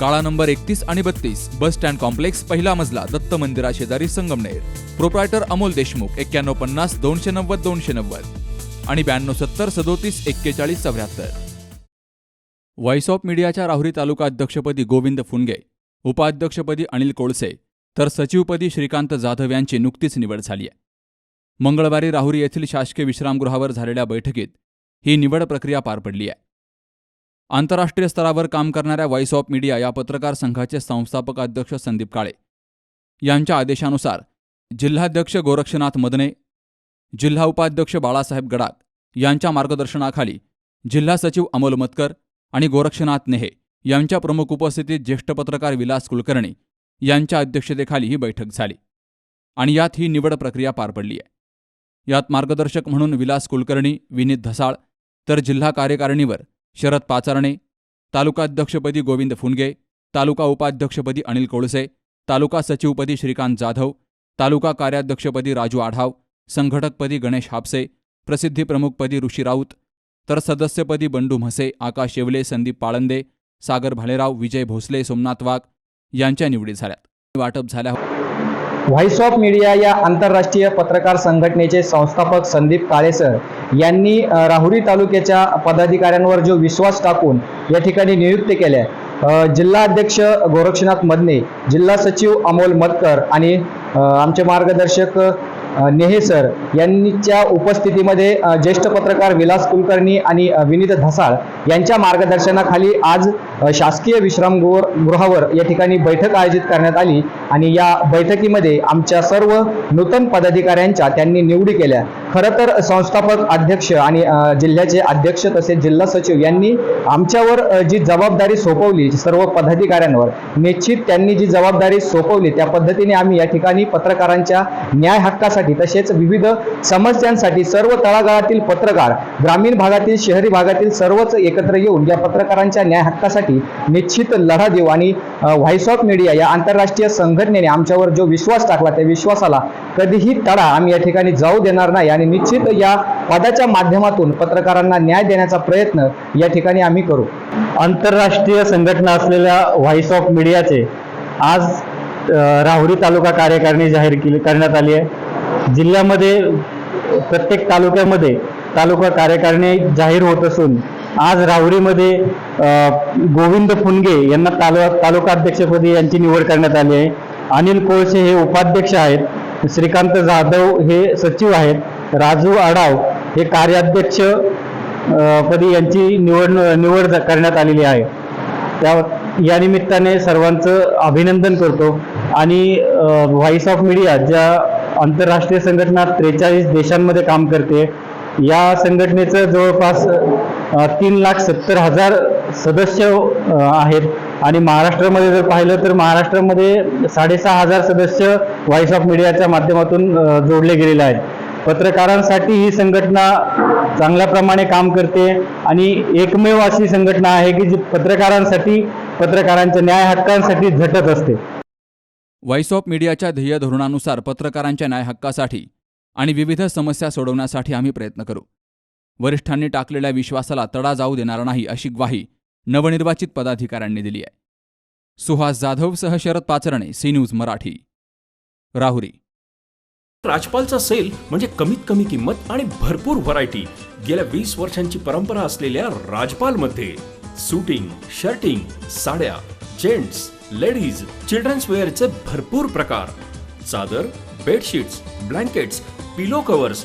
काळा नंबर एकतीस आणि बत्तीस बस स्टँड कॉम्प्लेक्स पहिला मजला दत्त मंदिरा शेजारी संगमनेर. प्रोप्रायटर अमोल देशमुख एक्क्याण्णव पन्नास दोनशे नव्वद दोनशे नव्वद. आणि ब्याण्णव सत्तर सदोतीस एक्केचाळीस चौऱ्याहत्तर. व्हॉइस ऑफ मीडियाच्या राहुरी तालुका अध्यक्षपदी गोविंद फुनगे उपाध्यक्षपदी अनिल कोळसे तर सचिवपदी श्रीकांत जाधव यांची नुकतीच निवड झाली आहे. मंगळवारी राहुरी येथील शासकीय विश्रामगृहावर झालेल्या बैठकीत ही निवड प्रक्रिया पार पडली आहे. आंतरराष्ट्रीय स्तरावर काम करणाऱ्या व्हॉइस ऑफ मीडिया या पत्रकार संघाचे संस्थापक अध्यक्ष संदीप काळे. यांच्या आदेशानुसार जिल्हाध्यक्ष गोरक्षनाथ मदने जिल्हा उपाध्यक्ष बाळासाहेब गडाख यांच्या मार्गदर्शनाखाली जिल्हा सचिव अमोल मतकर आणि गोरक्षनाथ नेहे यांच्या प्रमुख उपस्थितीत ज्येष्ठ पत्रकार विलास कुलकर्णी यांच्या अध्यक्षतेखाली ही बैठक झाली आणि यात ही निवड प्रक्रिया पार पडली आहे. यात मार्गदर्शक म्हणून विलास कुलकर्णी विनीत धसाळ तर जिल्हा कार्यकारिणीवर शरद पाचारणे तालुकाध्यक्षपदी गोविंद फुनगे तालुका उपाध्यक्षपदी अनिल कोळसे तालुका सचिवपदी श्रीकांत जाधव तालुका कार्याध्यक्षपदी राजू आढाव संघटकपदी गणेश हापसे प्रसिद्धी प्रमुखपदी ऋषी राऊत तर सदस्यपदी बंडू म्हसे आकाश येवले संदीप पाळंदे सागर भालेराव विजय भोसले सोमनाथ वाघ यांच्या निवडी झाल्यात. वाटप झाल्या व्हॉइस ऑफ मीडिया या आंतरराष्ट्रीय पत्रकार संघटनेचे संस्थापक संदीप काळेसर यांनी राहुरी तालुक्याच्या पदाधिकाऱ्यांवर जो विश्वास टाकून या ठिकाणी नियुक्त केल्या. जिल्हा अध्यक्ष गोरक्षनाथ मदने जिल्हा सचिव अमोल मतकर आणि आमचे मार्गदर्शक नेहे सर यांच्या उपस्थितीमध्ये ज्येष्ठ पत्रकार विलास कुलकर्णी आणि विनीत धसाळ यांच्या मार्गदर्शनाखाली आज शासकीय विश्रामगृह गृहावर या ठिकाणी बैठक आयोजित करण्यात आली. आणि या बैठकीमध्ये आमच्या सर्व नूतन पदाधिकाऱ्यांच्या त्यांनी निवडी केल्या. खरं तर संस्थापक अध्यक्ष आणि जिल्ह्याचे अध्यक्ष तसेच जिल्हा सचिव यांनी आमच्यावर जी जबाबदारी सोपवली सर्व पदाधिकाऱ्यांवर निश्चित त्यांनी जी जबाबदारी सोपवली त्या पद्धतीने आम्ही या ठिकाणी पत्रकारांच्या न्याय हक्कासाठी तसेच विविध समस्यांसाठी सर्व तळागाळातील पत्रकार ग्रामीण भागातील शहरी भागातील सर्वच एकत्र येऊन या पत्रकारांच्या न्याय हक्कासाठी निश्चित लढा देऊ आणि व्हॉइस ऑफ मीडिया या आंतरराष्ट्रीय संघटनेने आमच्यावर जो विश्वास टाकला त्या विश्वासाला कधीही तडा आम्ही या ठिकाणी जाऊ देणार नाही. आणि निश्चित या पदाच्या माध्यमातून पत्रकारांना न्याय देण्याचा प्रयत्न या ठिकाणी आम्ही करू. आंतरराष्ट्रीय संघटना असलेल्या व्हॉइस ऑफ मीडियाचे आज राहुरी तालुका कार्यकारिणी जाहीर केली करण्यात आली आहे. जिल्ह्यामध्ये प्रत्येक तालुक्यामध्ये तालुका कार्यकारिणी जाहीर होत असून आज राहुरीमध्ये गोविंद फुनगे यांना तालु तालुका अध्यक्षपदी यांची निवड करण्यात आली आहे. अनिल कोळसे हे उपाध्यक्ष आहेत. श्रीकांत जाधव हे सचिव आहेत. राजू आडाव हे कार्याध्यक्ष पदी यांची निवड निवड करण्यात आलेली आहे. त्या या निमित्ताने सर्वांचं अभिनंदन करतो. आणि व्हॉइस ऑफ मीडिया ज्या आंतरराष्ट्रीय संघटना त्रेचाळीस देशांमध्ये काम करते या संघटनेचं जवळपास तीन लाख सत्तर हजार सदस्य आहेत. आणि महाराष्ट्रामध्ये जर पाहिलं तर महाराष्ट्रामध्ये साडेसहा हजार सदस्य व्हॉइस ऑफ मीडियाच्या माध्यमातून जोडले गेलेले आहेत. पत्रकारांसाठी ही संघटना चांगल्या प्रमाणे काम करते आणि एकमेव अशी संघटना आहे की जी पत्रकारांसाठी पत्रकारांच्या न्याय हक्कांसाठी झटत असते. व्हॉइस ऑफ मीडियाच्या ध्येय धोरणानुसार पत्रकारांच्या न्याय हक्कासाठी आणि विविध समस्या सोडवण्यासाठी आम्ही प्रयत्न करू. वरिष्ठांनी टाकलेल्या विश्वासाला तडा जाऊ देणार नाही अशी ग्वाही नवनिर्वाचित पदाधिकाऱ्यांनी दिली आहे. सुहास जाधवसह शरद पाचरणे सी न्यूज मराठी. राहुरी. राजपालचा सेल म्हणजे कमीत कमी किंमत आणि भरपूर व्हरायटी गेल्या वीस वर्षांची परंपरा असलेल्या राजपालमध्ये सुटिंग शर्टिंग साड्या जेंट्स लेडीज चिल्ड्रन्स वेअरचे भरपूर प्रकार. चादर बेडशीट्स ब्लँकेट्स पिलो कव्हर्स